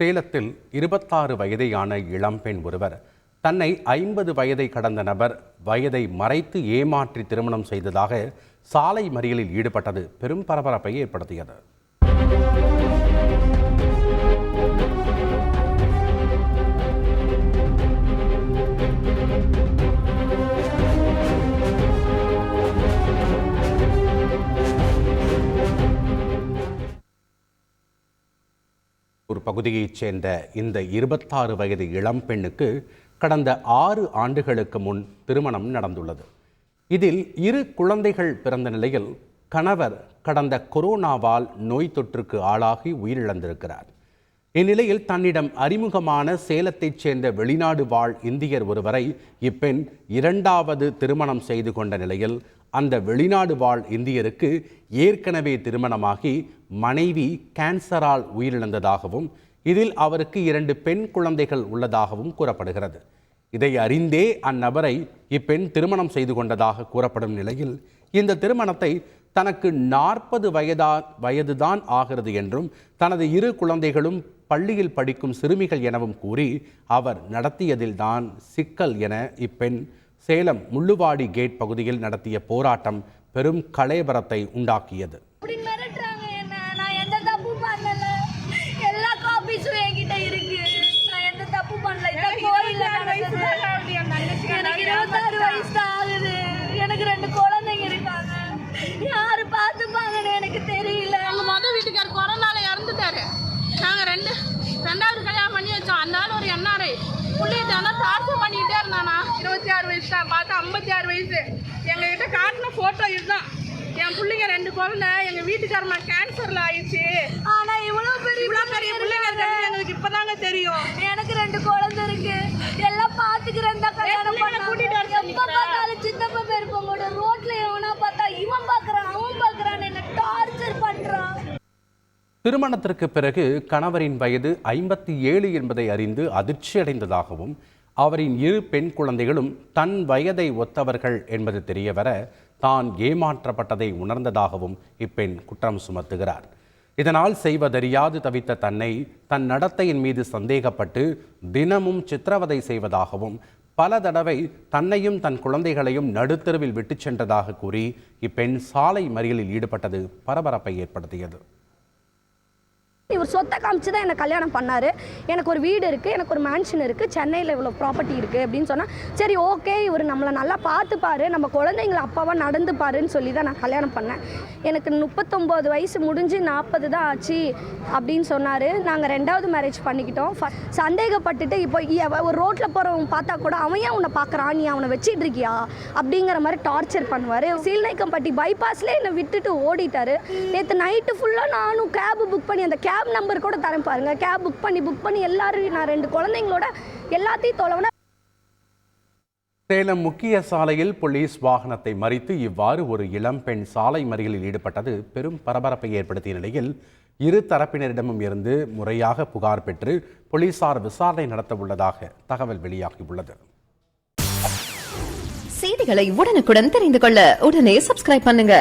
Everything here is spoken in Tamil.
சேலத்தில் இருபத்தாறு வயதையான இளம்பெண் ஒருவர் தன்னை ஐம்பது வயதை கடந்த நபர் வயதை மறைத்து ஏமாற்றி திருமணம் செய்ததாக சாலை மறியலில் ஈடுபட்டது பெரும் பரபரப்பை ஏற்படுத்தியது. ஒரு பகுதியைச் சேர்ந்த இந்த இருபத்தாறு வயது இளம்பெண்ணுக்கு கடந்த ஆறு ஆண்டுகளுக்கு முன் திருமணம் நடந்துள்ளது. இதில் இரு குழந்தைகள் பிறந்த நிலையில் கணவர் கடந்த கொரோனாவால் நோய் தொற்றுக்கு ஆளாகி உயிரிழந்திருக்கிறார். இந்நிலையில் தன்னிடம் அறிமுகமான சேலத்தைச் சேர்ந்த வெளிநாடு வாழ் இந்தியர் ஒருவரை இப்பெண் இரண்டாவது திருமணம் செய்து கொண்ட நிலையில் அந்த வெளிநாடு வாழ் இந்தியருக்கு ஏற்கனவே திருமணமாகி மனைவி கேன்சரால் உயிரிழந்ததாகவும் இதில் அவருக்கு இரண்டு பெண் குழந்தைகள் உள்ளதாகவும் கூறப்படுகிறது. இதை அறிந்தே அந்நபரை இப்பெண் திருமணம் செய்து கொண்டதாக கூறப்படும் நிலையில் இந்த திருமணத்தை தனக்கு நாற்பது வயதா வயதுதான் ஆகிறது என்றும் தனது இரு குழந்தைகளும் பள்ளியில் படிக்கும் சிறுமிகள் எனவும் கூறி அவர் நடத்தியதில்தான் சிக்கல் என இப்பெண் சேலம் முள்ளுவாடி கேட் பகுதியில் நடத்திய போராட்டம் பெரும் கலேபரத்தை உண்டாக்கியது. இப்படி மிரட்டுறாங்க என்ன? நான் எந்த தப்பு பண்ணல. எல்லா காப்பீஸும் என்கிட்ட இருக்கு. நான் எந்த தப்பு பண்ணல. இந்த கோயில்ல நடக்குது எனக்கு இருபத்தாறு வயசு தான் ஆகுது. எனக்கு ரெண்டு குழந்தைங்க இருக்காங்க. யாரு பார்த்துப்பாங்கன்னு எனக்கு தெரியல. எங்க மொதல் வீட்டுக்கார் கொரோனால இறந்துட்டாரு. நாங்க ரெண்டு ரெண்டாவது கல்யாணம் பண்ணி வச்சோம். அந்த ஆள் ஒரு என்ஆர்ஐ. புள்ளிய தினம் டார்ச்சர் பண்ணிக்கிட்டே இருந்தானா? இருபத்தி ஆறு வயசு தான். பார்த்தா ஐம்பத்தி ஆறு வயசு. எங்ககிட்ட காட்டின ஃபோட்டோ இதுதான். என் பிள்ளைங்க ரெண்டு குழந்தை. எங்க வீட்டுக்காரமா கேன்சர்ல ஆயிடுச்சு. ஆனா இவ்வளவு பெரிய இவ்வளோ பெரிய பிள்ளைங்க இருக்கிறது எங்களுக்கு இப்பதாங்க தெரியும். எனக்கு ரெண்டு குழந்தை இருக்கு. எல்லாம் பாத்துக்கிறேன் தான் கல்யாணம் எப்ப பார்த்தாலும் சித்தப்பா பேர் போங்க ரோட்ல எவனா பார்த்தா இவன் பாக்குறான் அவன் பாக்குறான் என்ன டார்ச்சர் பண்றான் திருமணத்திற்கு பிறகு கணவரின் வயது ஐம்பத்தி ஏழு என்பதை அறிந்து அதிர்ச்சியடைந்ததாகவும் அவரின் இரு பெண் குழந்தைகளும் தன் வயதை ஒத்தவர்கள் என்பது தெரியவர தான் ஏமாற்றப்பட்டதை உணர்ந்ததாகவும் இப்பெண் குற்றம் சுமத்துகிறார். இதனால் செய்வதறியாது தவித்த தன்னை தன் நடத்தையின் மீது சந்தேகப்பட்டு தினமும் சித்திரவதை செய்வதாகவும் பல தடவை தன்னையும் தன் குழந்தைகளையும் நடுத்தருவில் விட்டுச் சென்றதாக கூறி இப்பெண் சாலை மறியலில் ஈடுபட்டது பரபரப்பை ஏற்படுத்தியது. இவர் சொத்தை காமிச்சு தான் என்னை கல்யாணம் பண்ணார். எனக்கு ஒரு வீடு இருக்குது எனக்கு ஒரு மேன்ஷன் இருக்குது சென்னையில் இவ்வளோ ப்ராப்பர்ட்டி இருக்குது அப்படின்னு சொன்னால் சரி ஓகே இவர் நம்மளை நல்லா பார்த்துப்பார் நம்ம குழந்தைங்கள அப்பாவாக நடந்துப்பாருன்னு சொல்லி தான் நான் கல்யாணம் பண்ணேன். எனக்கு முப்பத்தொம்போது வயசு முடிஞ்சு நாற்பது தான் ஆச்சு அப்படின்னு சொன்னார். நாங்கள் ரெண்டாவது மேரேஜ் பண்ணிக்கிட்டோம். சந்தேகப்பட்டுட்டு இப்போ ஒரு ரோட்டில் போகிறவங்க பார்த்தா கூட அவன் ஏன் உன்னை பார்க்குறான்? நீ அவனை வச்சிட்டு இருக்கியா? அப்படிங்கிற மாதிரி டார்ச்சர் பண்ணுவார். சீல்நாய்க்கம்பட்டி பைபாஸ்லேயே என்னை விட்டுட்டு ஓடிட்டார். நேற்று நைட்டு ஃபுல்லாக நானும் கேபு புக் பண்ணி அந்த கேப் நம்பர் கூட தரேன் பாருங்க. கேப் புக் பண்ணி புக் பண்ணி எல்லாரும் நான் ரெண்டு குழந்தைங்களோட எல்லாத்தையும் தொலைவன சேலம் முக்கிய சாலையில் போலீஸ் வாகனத்தை மறித்து இவ்வாறு ஒரு இளம்பெண் சாலை மறியலில் ஈடுபட்டது பெரும் பரபரப்பை ஏற்படுத்திய நிலையில் இரு தரப்பினரிடமும் இருந்து முறையாக புகார் பெற்று போலீசார் விசாரணை நடத்த உள்ளதாக தகவல் வெளியாகியுள்ளது. செய்திகளை உடனுக்குடன் தெரிந்து கொள்ள உடனே சப்ஸ்கிரைப் பண்ணுங்க.